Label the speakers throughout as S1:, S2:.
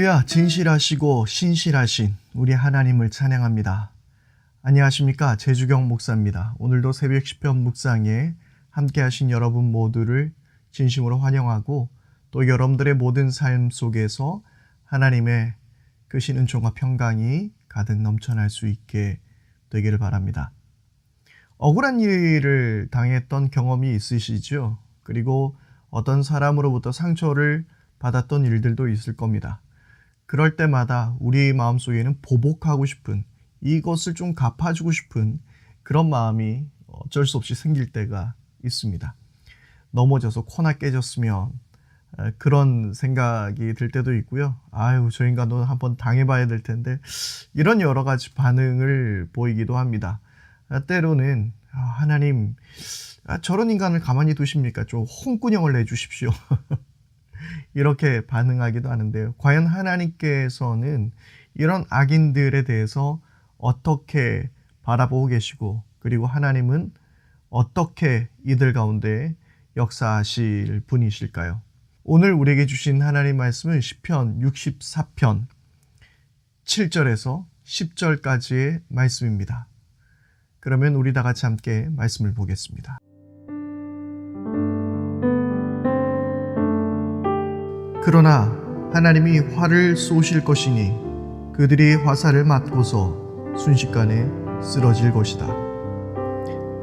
S1: 할렐루야, 진실하시고 신실하신 우리 하나님을 찬양합니다. 안녕하십니까. 제주경 목사입니다. 오늘도 새벽 10편 묵상에 함께 하신 여러분 모두를 진심으로 환영하고 또 여러분들의 모든 삶 속에서 하나님의 크신 은총과 평강이 가득 넘쳐날 수 있게 되기를 바랍니다. 억울한 일을 당했던 경험이 있으시죠? 그리고 어떤 사람으로부터 상처를 받았던 일들도 있을 겁니다. 그럴 때마다 우리 마음속에는 보복하고 싶은 이것을 좀 갚아주고 싶은 그런 마음이 어쩔 수 없이 생길 때가 있습니다. 넘어져서 코나 깨졌으면 그런 생각이 들 때도 있고요. 아유, 저 인간도 한번 당해봐야 될 텐데 이런 여러 가지 반응을 보이기도 합니다. 때로는 아, 하나님 아, 저런 인간을 가만히 두십니까? 좀 홍군형을 내주십시오. 이렇게 반응하기도 하는데요. 과연 하나님께서는 이런 악인들에 대해서 어떻게 바라보고 계시고 그리고 하나님은 어떻게 이들 가운데 역사하실 분이실까요? 오늘 우리에게 주신 하나님 말씀은 10편 64편 7절에서 10절까지의 말씀입니다. 그러면 우리 다 같이 함께 말씀을 보겠습니다. 그러나 하나님이 활을 쏘실 것이니 그들이 화살을 맞고서 순식간에 쓰러질 것이다.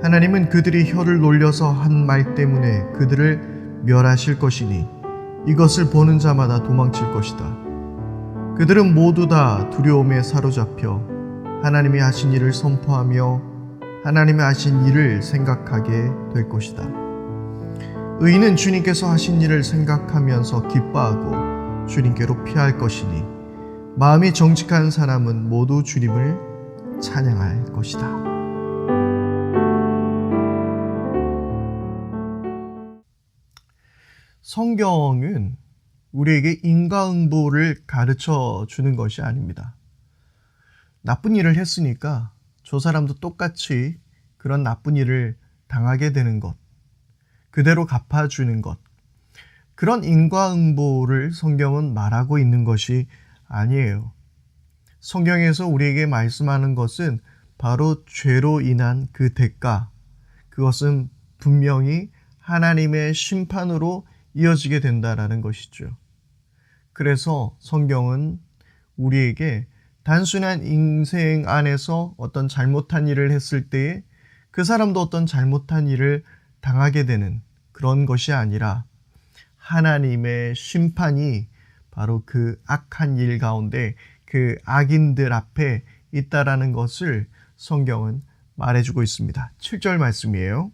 S1: 하나님은 그들이 혀를 놀려서 한 말 때문에 그들을 멸하실 것이니 이것을 보는 자마다 도망칠 것이다. 그들은 모두 다 두려움에 사로잡혀 하나님이 하신 일을 선포하며 하나님이 하신 일을 생각하게 될 것이다. 의인은 주님께서 하신 일을 생각하면서 기뻐하고 주님께로 피할 것이니 마음이 정직한 사람은 모두 주님을 찬양할 것이다. 성경은 우리에게 인과응보를 가르쳐 주는 것이 아닙니다. 나쁜 일을 했으니까 저 사람도 똑같이 그런 나쁜 일을 당하게 되는 것, 그대로 갚아주는 것, 그런 인과응보를 성경은 말하고 있는 것이 아니에요. 성경에서 우리에게 말씀하는 것은 바로 죄로 인한 그 대가, 그것은 분명히 하나님의 심판으로 이어지게 된다라는 것이죠. 그래서 성경은 우리에게 단순한 인생 안에서 어떤 잘못한 일을 했을 때에 그 사람도 어떤 잘못한 일을 당하게 되는 그런 것이 아니라 하나님의 심판이 바로 그 악한 일 가운데 그 악인들 앞에 있다라는 것을 성경은 말해주고 있습니다. 7절 말씀이에요.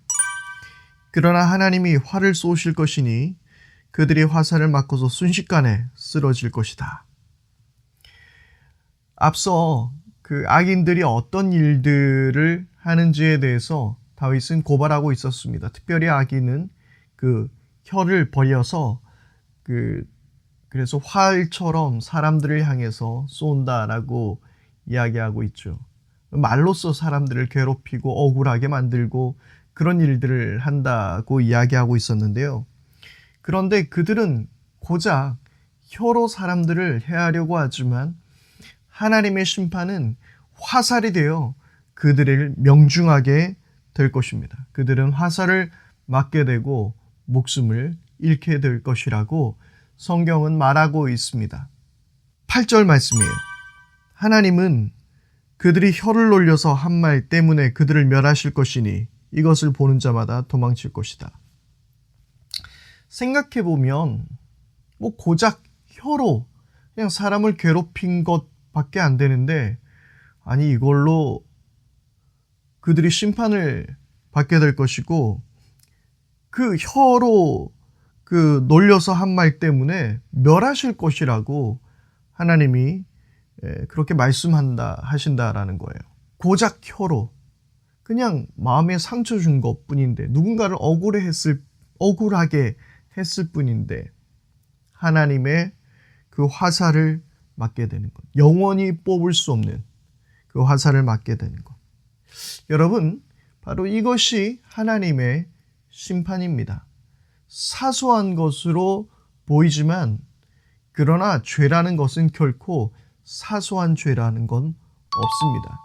S1: 그러나 하나님이 활을 쏘실 것이니 그들이 화살을 맞고서 순식간에 쓰러질 것이다. 앞서 그 악인들이 어떤 일들을 하는지에 대해서 다윗은 고발하고 있었습니다. 특별히 악인은 그 혀를 벌여서 그 그래서 활처럼 사람들을 향해서 쏜다라고 이야기하고 있죠. 말로써 사람들을 괴롭히고 억울하게 만들고 그런 일들을 한다고 이야기하고 있었는데요. 그런데 그들은 고작 혀로 사람들을 해하려고 하지만 하나님의 심판은 화살이 되어 그들을 명중하게 될 것입니다. 그들은 화살을 맞게 되고 목숨을 잃게 될 것이라고 성경은 말하고 있습니다. 8절 말씀이에요. 하나님은 그들이 혀를 놀려서 한 말 때문에 그들을 멸하실 것이니 이것을 보는 자마다 도망칠 것이다. 생각해 보면 뭐 고작 혀로 그냥 사람을 괴롭힌 것밖에 안 되는데 아니 이걸로 그들이 심판을 받게 될 것이고 그 혀로 그 놀려서 한 말 때문에 멸하실 것이라고 하나님이 그렇게 말씀한다 하신다라는 거예요. 고작 혀로 그냥 마음에 상처 준 것뿐인데 누군가를 억울해 했을 억울하게 했을 뿐인데 하나님의 그 화살을 맞게 되는 것. 영원히 뽑을 수 없는 그 화살을 맞게 되는 것. 여러분, 바로 이것이 하나님의 심판입니다. 사소한 것으로 보이지만 그러나 죄라는 것은 결코 사소한 죄라는 건 없습니다.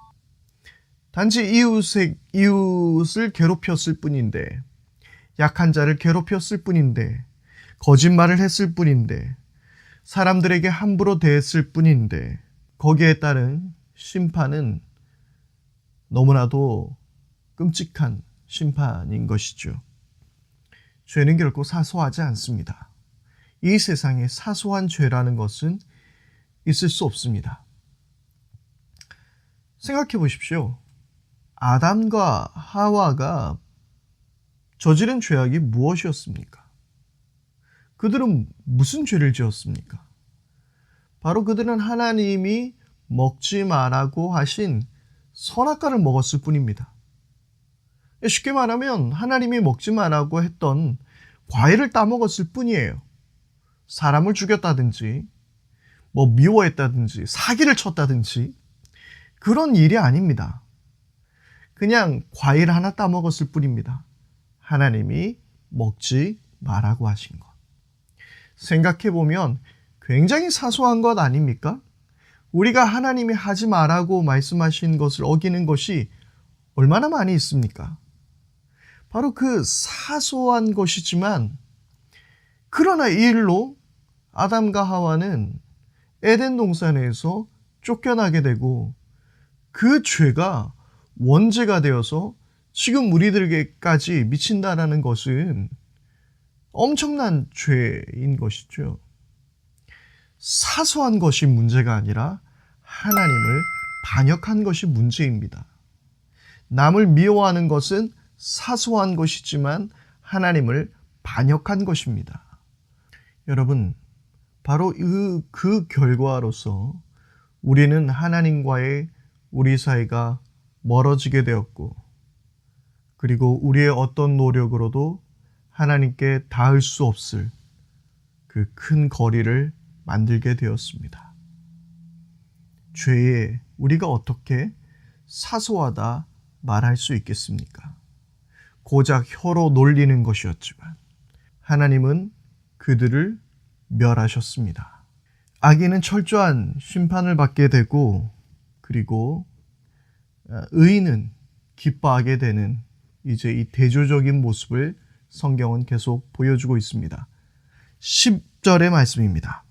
S1: 단지 이웃의, 이웃을 괴롭혔을 뿐인데, 약한 자를 괴롭혔을 뿐인데, 거짓말을 했을 뿐인데, 사람들에게 함부로 대했을 뿐인데, 거기에 따른 심판은 너무나도 끔찍한 심판인 것이죠. 죄는 결코 사소하지 않습니다. 이 세상에 사소한 죄라는 것은 있을 수 없습니다. 생각해 보십시오. 아담과 하와가 저지른 죄악이 무엇이었습니까? 그들은 무슨 죄를 지었습니까? 바로 그들은 하나님이 먹지 말라고 하신 선악과를 먹었을 뿐입니다. 쉽게 말하면 하나님이 먹지 말라고 했던 과일을 따먹었을 뿐이에요. 사람을 죽였다든지, 뭐 미워했다든지, 사기를 쳤다든지, 그런 일이 아닙니다. 그냥 과일 하나 따먹었을 뿐입니다. 하나님이 먹지 말라고 하신 것. 생각해보면 굉장히 사소한 것 아닙니까? 우리가 하나님이 하지 말라고 말씀하신 것을 어기는 것이 얼마나 많이 있습니까? 바로 그 사소한 것이지만 그러나 이 일로 아담과 하와는 에덴 동산에서 쫓겨나게 되고 그 죄가 원죄가 되어서 지금 우리들에게까지 미친다라는 것은 엄청난 죄인 것이죠. 사소한 것이 문제가 아니라 하나님을 반역한 것이 문제입니다. 남을 미워하는 것은 사소한 것이지만 하나님을 반역한 것입니다. 여러분, 바로 그, 그 결과로서 우리는 하나님과의 우리 사이가 멀어지게 되었고, 그리고 우리의 어떤 노력으로도 하나님께 닿을 수 없을 그 큰 거리를 만들게 되었습니다. 죄에 우리가 어떻게 사소하다 말할 수 있겠습니까? 고작 혀로 놀리는 것이었지만 하나님은 그들을 멸하셨습니다. 악인은 철저한 심판을 받게 되고 그리고 의인은 기뻐하게 되는 이제 이 대조적인 모습을 성경은 계속 보여주고 있습니다. 10절의 말씀입니다.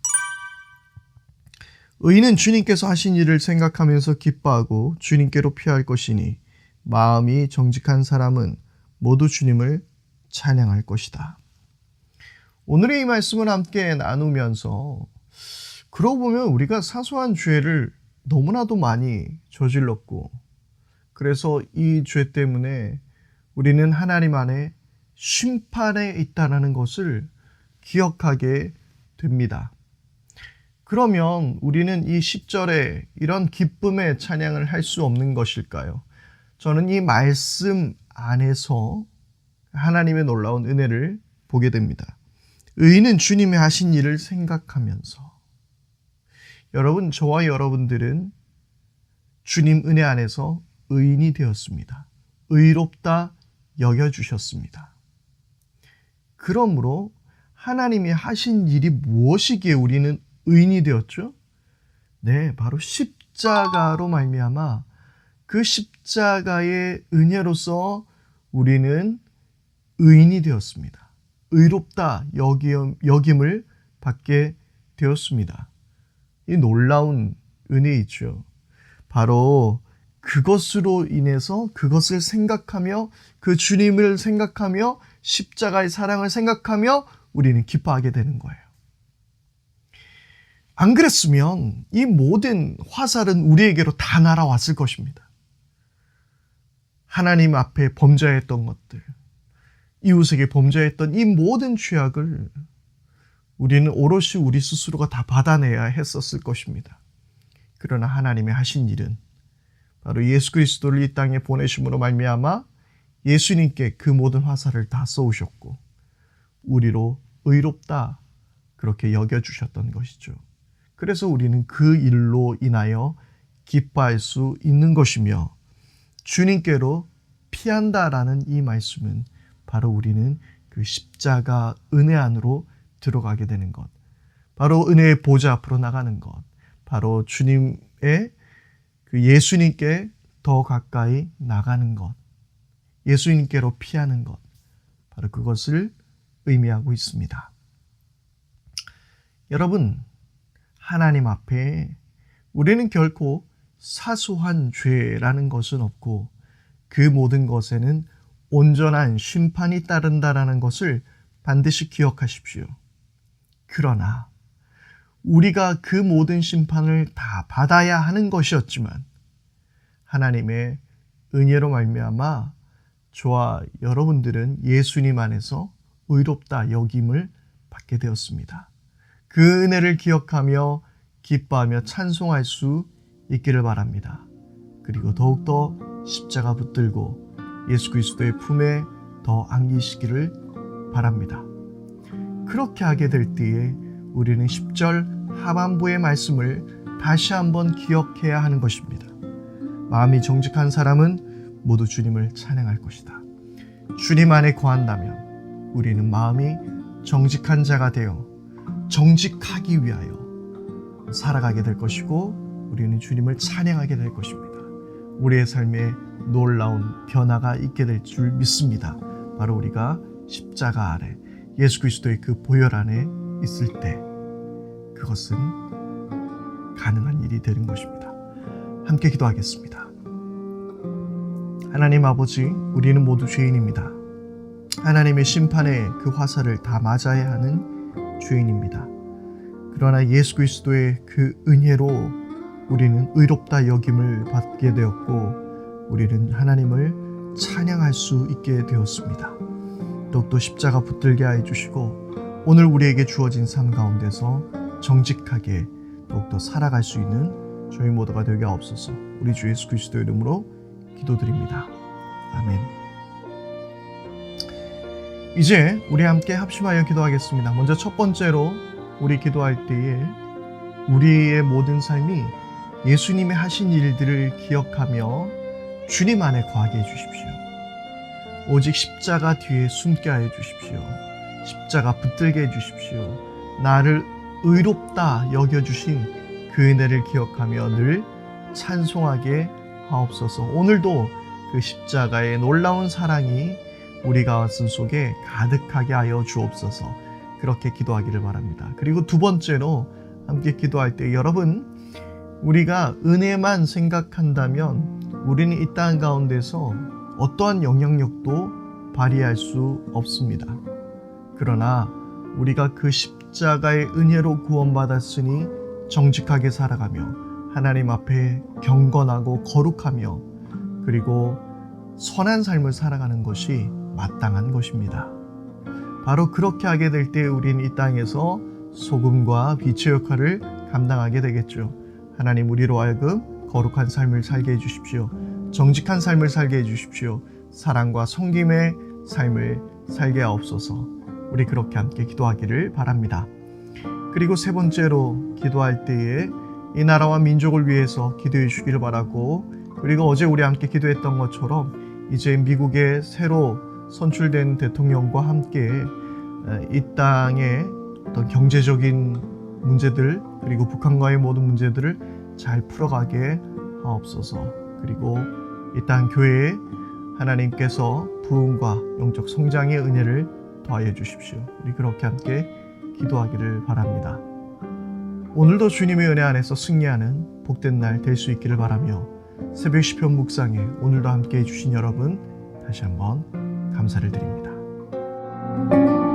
S1: 의인은 주님께서 하신 일을 생각하면서 기뻐하고 주님께로 피할 것이니 마음이 정직한 사람은 모두 주님을 찬양할 것이다. 오늘의 이 말씀을 함께 나누면서 그러고 보면 우리가 사소한 죄를 너무나도 많이 저질렀고 그래서 이 죄 때문에 우리는 하나님 안에 심판에 있다라는 것을 기억하게 됩니다. 그러면 우리는 이 10절에 이런 기쁨의 찬양을 할 수 없는 것일까요? 저는 이 말씀 안에서 하나님의 놀라운 은혜를 보게 됩니다. 의인은 주님이 하신 일을 생각하면서 여러분, 저와 여러분들은 주님 은혜 안에서 의인이 되었습니다. 의롭다 여겨 주셨습니다. 그러므로 하나님이 하신 일이 무엇이기에 우리는 의인이 되었죠? 네, 바로 십자가로 말미암아 그 십자가의 은혜로서 우리는 의인이 되었습니다. 의롭다 여김을 받게 되었습니다. 이 놀라운 은혜이죠. 바로 그것으로 인해서 그것을 생각하며 그 주님을 생각하며 십자가의 사랑을 생각하며 우리는 기뻐하게 되는 거예요. 안 그랬으면 이 모든 화살은 우리에게로 다 날아왔을 것입니다. 하나님 앞에 범죄했던 것들, 이웃에게 범죄했던 이 모든 죄악을 우리는 오롯이 우리 스스로가 다 받아내야 했었을 것입니다. 그러나 하나님의 하신 일은 바로 예수 그리스도를 이 땅에 보내심으로 말미암아 예수님께 그 모든 화살을 다 쏘으셨고 우리로 의롭다 그렇게 여겨 주셨던 것이죠. 그래서 우리는 그 일로 인하여 기뻐할 수 있는 것이며 주님께로 피한다라는 이 말씀은 바로 우리는 그 십자가 은혜 안으로 들어가게 되는 것. 바로 은혜의 보좌 앞으로 나가는 것, 바로 주님의 그 예수님께 더 가까이 나가는 것, 예수님께로 피하는 것, 바로 그것을 의미하고 있습니다. 여러분, 하나님 앞에 우리는 결코 사소한 죄라는 것은 없고 그 모든 것에는 온전한 심판이 따른다라는 것을 반드시 기억하십시오. 그러나 우리가 그 모든 심판을 다 받아야 하는 것이었지만 하나님의 은혜로 말미암아 저와 여러분들은 예수님 안에서 의롭다 여김을 받게 되었습니다. 그 은혜를 기억하며 기뻐하며 찬송할 수 있기를 바랍니다. 그리고 더욱더 십자가 붙들고 예수 그리스도의 품에 더 안기시기를 바랍니다. 그렇게 하게 될 때에 우리는 10절 하반부의 말씀을 다시 한번 기억해야 하는 것입니다. 마음이 정직한 사람은 모두 주님을 찬양할 것이다. 주님 안에 거한다면 우리는 마음이 정직한 자가 되어 정직하기 위하여 살아가게 될 것이고 우리는 주님을 찬양하게 될 것입니다. 우리의 삶에 놀라운 변화가 있게 될 줄 믿습니다. 바로 우리가 십자가 아래 예수 그리스도의 그 보혈 안에 있을 때 그것은 가능한 일이 되는 것입니다. 함께 기도하겠습니다. 하나님 아버지, 우리는 모두 죄인입니다. 하나님의 심판의 그 화살을 다 맞아야 하는 죄인입니다. 그러나 예수 그리스도의 그 은혜로 우리는 의롭다 여김을 받게 되었고 우리는 하나님을 찬양할 수 있게 되었습니다. 더욱더 십자가 붙들게 하여 주시고 오늘 우리에게 주어진 삶 가운데서 정직하게 더욱더 살아갈 수 있는 저희 모두가 되게 없어서 우리 주 예수 그리스도의 이름으로 기도드립니다. 아멘. 이제 우리 함께 합심하여 기도하겠습니다. 먼저 첫 번째로 우리 기도할 때에 우리의 모든 삶이 예수님의 하신 일들을 기억하며 주님 안에 거하게 해주십시오. 오직 십자가 뒤에 숨게 하여 주십시오. 십자가 붙들게 해주십시오. 나를 의롭다 여겨주신 그 은혜를 기억하며 늘 찬송하게 하옵소서. 오늘도 그 십자가의 놀라운 사랑이 우리 가슴 속에 가득하게 하여 주옵소서. 그렇게 기도하기를 바랍니다. 그리고 두 번째로 함께 기도할 때 여러분 우리가 은혜만 생각한다면 우리는 이 땅 가운데서 어떠한 영향력도 발휘할 수 없습니다. 그러나 우리가 그 십자가의 은혜로 구원받았으니 정직하게 살아가며 하나님 앞에 경건하고 거룩하며 그리고 선한 삶을 살아가는 것이 마땅한 것입니다. 바로 그렇게 하게 될 때 우리는 이 땅에서 소금과 빛의 역할을 감당하게 되겠죠. 하나님 우리로 하여금 거룩한 삶을 살게 해주십시오. 정직한 삶을 살게 해주십시오. 사랑과 성김의 삶을 살게 하옵소서. 우리 그렇게 함께 기도하기를 바랍니다. 그리고 세 번째로 기도할 때에 이 나라와 민족을 위해서 기도해 주기를 바라고 그리고 어제 우리 함께 기도했던 것처럼 이제 미국의 새로 선출된 대통령과 함께 이 땅의 어떤 경제적인 문제들 그리고 북한과의 모든 문제들을 잘 풀어가게 하옵소서. 그리고 이 땅 교회에 하나님께서 부흥과 영적 성장의 은혜를 더하여 주십시오. 우리 그렇게 함께 기도하기를 바랍니다. 오늘도 주님의 은혜 안에서 승리하는 복된 날 될 수 있기를 바라며 새벽 시편 묵상에 오늘도 함께 해주신 여러분 다시 한번 감사를 드립니다.